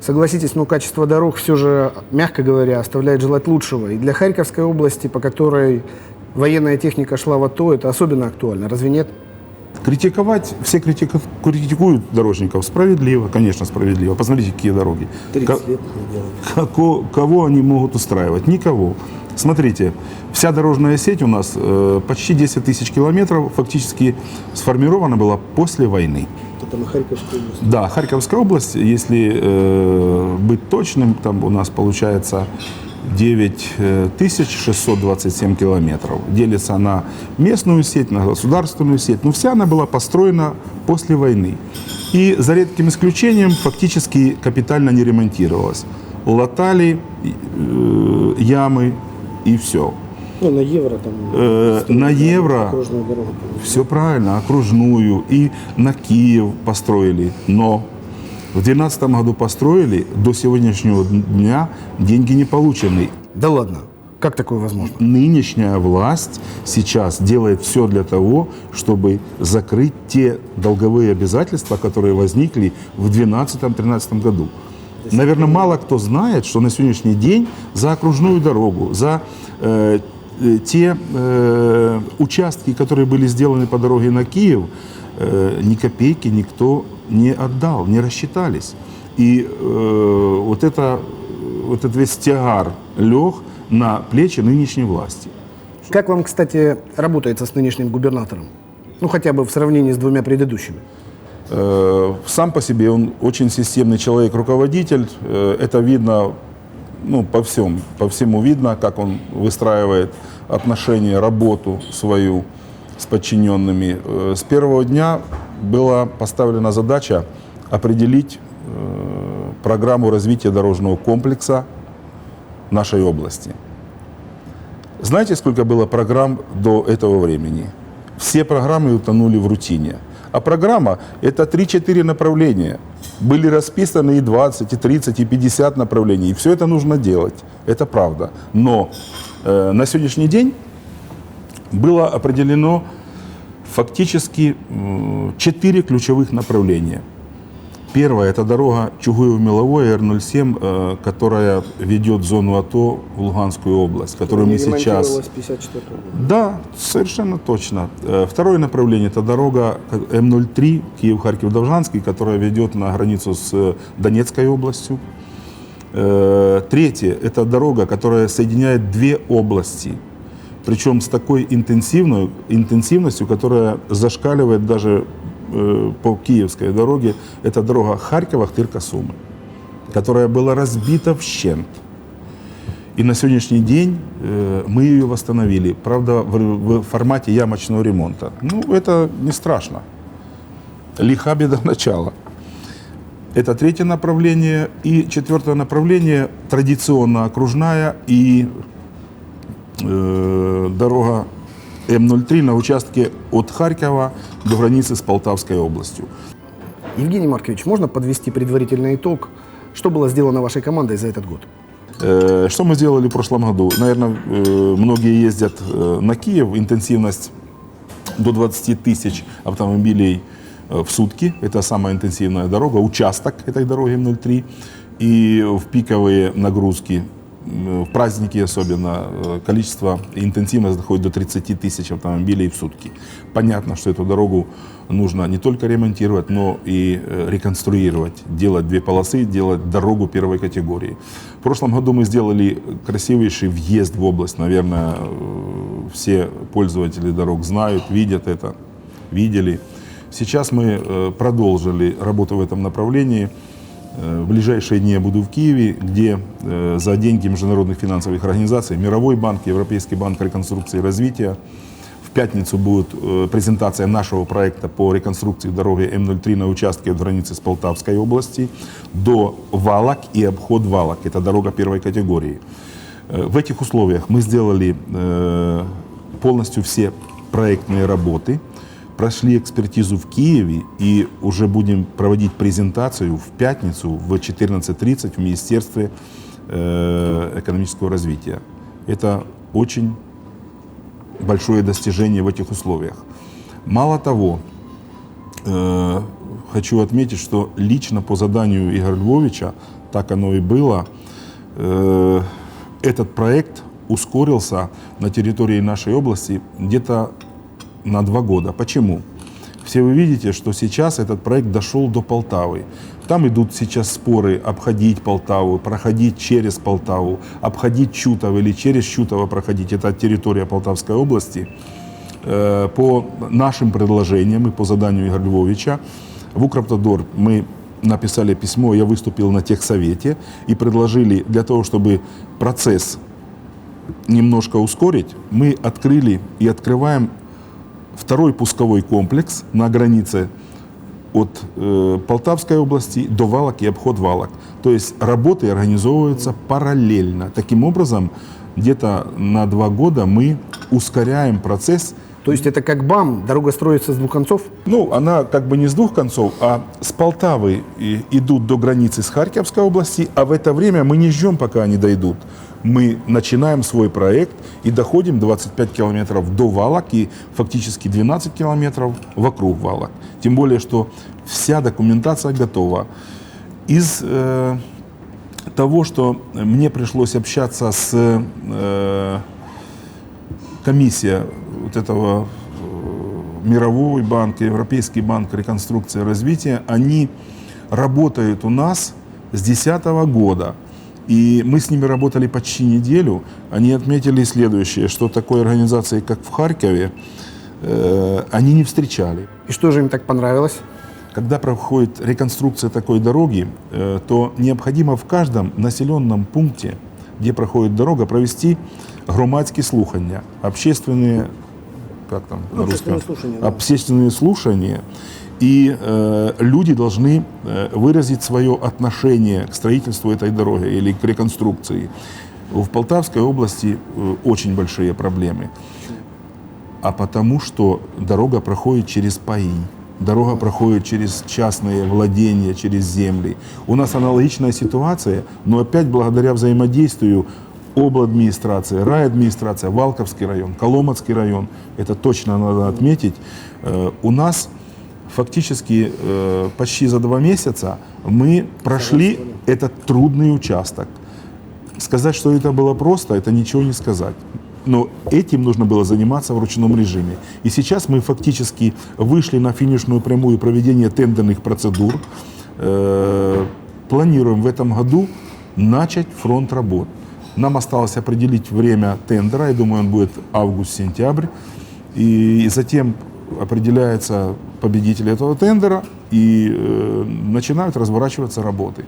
Согласитесь, ну, качество дорог все же, мягко говоря, оставляет желать лучшего. И для Харьковской области, по которой военная техника шла в АТО, это особенно актуально. Разве нет? Критиковать, все критикуют дорожников. Справедливо, конечно, справедливо. Посмотрите, какие дороги. 30 Ко- лет. Како- кого они могут устраивать? Никого. Смотрите, вся дорожная сеть у нас э, почти 10 тысяч километров фактически сформирована была после войны. На Харьковской области. Да, Харьковская область, если э, быть точным, там у нас получается 9627 километров. Делится на местную сеть, на государственную сеть. Но вся она была построена после войны. И за редким исключением фактически капитально не ремонтировалась. Латали э, ямы и все. Ну, на евро там. Э, на евро. Окружную дорогу. Все правильно, окружную и на Киев построили. Но в 2012 году построили, до сегодняшнего дня деньги не получены. Да ладно. Как такое возможно? Нынешняя власть сейчас делает все для того, чтобы закрыть те долговые обязательства, которые возникли в 2012-2013 году. Наверное, мало кто знает, что на сегодняшний день за окружную дорогу, за э, те э, участки, которые были сделаны по дороге на Киев, э, ни копейки никто не отдал, не рассчитались. И э, вот, это, вот этот весь тягар лег на плечи нынешней власти. Как вам, кстати, работается с нынешним губернатором? Ну, хотя бы в сравнении с двумя предыдущими. Э, Сам по себе он очень системный человек, руководитель. Э, Это видно ну, по всем, по всему видно, как он выстраивает отношения, работу свою с подчиненными. Э, С первого дня была поставлена задача определить э, программу развития дорожного комплекса нашей области. Знаете, сколько было программ до этого времени? Все программы утонули в рутине. А программа – это 3-4 направления. Были расписаны и 20, и 30, и 50 направлений. И все это нужно делать. Это правда. Но э, на сегодняшний день было определено фактически четыре ключевых направления. Первое – это дорога Чугуев-Меловой, Р-07, э, которая ведет в зону АТО в Луганскую область, которую мы сейчас... Ремонтировалась 54 года. Да, совершенно точно. Э, Второе направление – это дорога М03 Киев-Харьков-Должанский, которая ведет на границу с Донецкой областью. Э, Третье – это дорога, которая соединяет две области, причем с такой интенсивной, интенсивностью, которая зашкаливает даже по киевской дороге. Это дорога Харькова-Ахтырка-Сумы, которая была разбита в щент. И на сегодняшний день э, мы ее восстановили. Правда, в формате ямочного ремонта. Ну, это не страшно. Лиха беда начала. Это третье направление. И четвертое направление традиционно окружная и э, дорога М03 на участке от Харькова до границы с Полтавской областью. Евгений Маркович, можно подвести предварительный итог? Что было сделано вашей командой за этот год? Э, Что мы сделали в прошлом году? Наверное, э, многие ездят э, на Киев. Интенсивность до 20 тысяч автомобилей в сутки. Это самая интенсивная дорога. Участок этой дороги М03. И в пиковые нагрузки, в праздники особенно, э, количество, интенсивность доходит до 30 тысяч автомобилей в сутки. Понятно, что эту дорогу нужно не только ремонтировать, но и э, реконструировать, делать две полосы, делать дорогу первой категории. В прошлом году мы сделали красивейший въезд в область. Наверное, э, все пользователи дорог знают, видят это, видели. Сейчас мы продолжили работу в этом направлении. Э, В ближайшие дни я буду в Киеве, где э, за деньги международных финансовых организаций, Мировой банк, Европейский банк реконструкции и развития, в пятницу будет э, презентация нашего проекта по реконструкции дороги М03 на участке от границы с Полтавской области до Валок и обход Валок. Это дорога первой категории. В этих условиях мы сделали полностью все проектные работы, прошли экспертизу в Киеве и уже будем проводить презентацию в пятницу в 14.30 в Министерстве э, экономического развития. Это очень большое достижение в этих условиях. Мало того, э, хочу отметить, что лично по заданию Игоря Львовича, так оно и было, э, этот проект ускорился на территории нашей области где-то на два года. Почему? Все вы видите, что сейчас этот проект дошел до Полтавы. Там идут сейчас споры обходить Полтаву, проходить через Полтаву, обходить Чутово или через Чутово проходить. Это территория Полтавской области. Э, По нашим предложениям и по заданию Игоря Львовича в Укравтодор мы написали письмо, я выступил на техсовете и предложили для того, чтобы процесс немножко ускорить, мы открыли и открываем второй пусковой комплекс на границе от э, Полтавской области до Валок и обход Валок. То есть работы организовываются параллельно. Таким образом, где-то на два года мы ускоряем процесс. То есть это как БАМ, дорога строится с двух концов? Ну, она как бы не с двух концов, а с Полтавы идут до границы с Харьковской области, а в это время мы не ждем, пока они дойдут. Мы начинаем свой проект и доходим 25 километров до Валок и фактически 12 километров вокруг Валок. Тем более, что вся документация готова. Из э, того, что мне пришлось общаться с э, комиссия вот этого э, Мировой банк, Европейский банк реконструкции и развития, они работают у нас с 2010 года. И мы с ними работали почти неделю. Они отметили следующее, что такой организации, как в Харькове, э, они не встречали. И что же им так понравилось? Когда проходит реконструкция такой дороги, э, то необходимо в каждом населенном пункте, где проходит дорога, провести громадские слухания, общественные, как там Ну, на русском? слушания, да. Общественные слушания. И э, люди должны э, выразить свое отношение к строительству этой дороги или к реконструкции. В Полтавской области э, очень большие проблемы. А потому что дорога проходит через паи. Дорога проходит через частные владения, через земли. У нас аналогичная ситуация, но опять благодаря взаимодействию обладминистрация, райадминистрация, Валковский район, Коломацкий район, это точно надо отметить, э, у нас фактически э, почти за два месяца мы прошли этот трудный участок. Сказать, что это было просто, это ничего не сказать. Но этим нужно было заниматься в ручном режиме. И сейчас мы фактически вышли на финишную прямую проведения тендерных процедур. Э, Планируем в этом году начать фронт работ. Нам осталось определить время тендера, я думаю, он будет август-сентябрь. И затем определяется победитель этого тендера и э, начинают разворачиваться работы.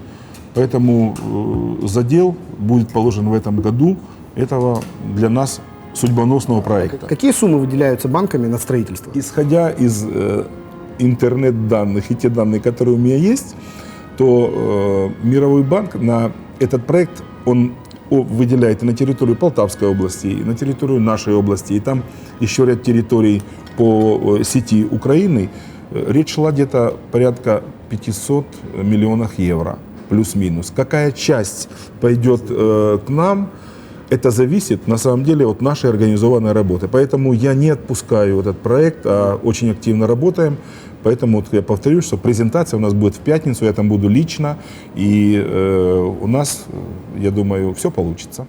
Поэтому э, задел будет положен в этом году этого для нас судьбоносного проекта. Какие суммы выделяются банками на строительство? Исходя из э, интернет-данных и те данные, которые у меня есть, то э, Мировой банк на этот проект он выделяет и на территорию Полтавской области, и на территорию нашей области, и там еще ряд территорий по сети Украины. Э, Речь шла где-то порядка 500 миллионов евро, плюс-минус. Какая часть пойдет э, к нам, это зависит на самом деле от нашей организованной работы. Поэтому я не отпускаю этот проект, а очень активно работаем. Поэтому вот я повторюсь, что презентация у нас будет в пятницу, я там буду лично, и э, у нас, я думаю, все получится.